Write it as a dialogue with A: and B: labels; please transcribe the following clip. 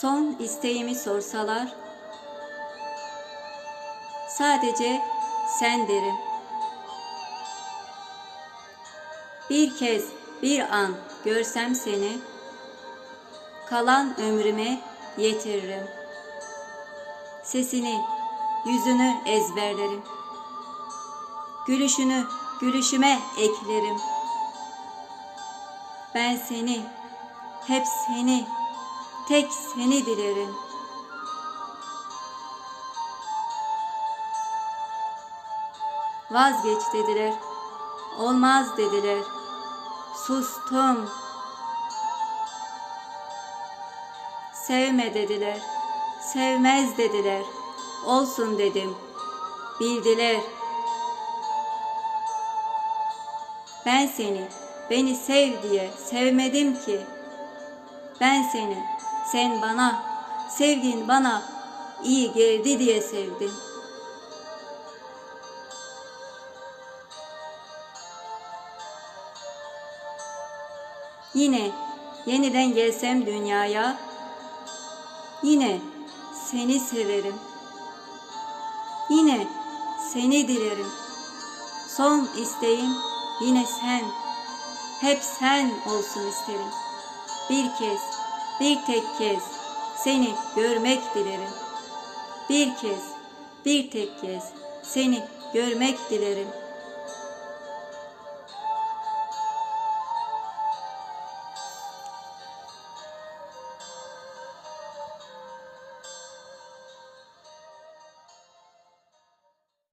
A: Son isteğimi sorsalar, sadece sen derim. Bir kez, bir an görsem seni, kalan ömrüme yetiririm. Sesini, yüzünü ezberlerim. Gülüşünü gülüşüme eklerim. Ben seni, hep seni, tek seni dilerim. Vazgeç dediler, olmaz dediler. Sustum. Sevme dediler, sevmez dediler. Olsun dedim, bildiler. Ben seni, beni sev diye sevmedim ki. Ben seni, sen bana, sevgin bana iyi geldi diye sevdim. Yine yeniden gelsem dünyaya, yine seni severim. Yine seni dilerim. Son isteğim yine sen, hep sen olsun isterim. Bir kez, bir tek kez seni görmek dilerim. Bir kez, bir tek kez seni görmek dilerim.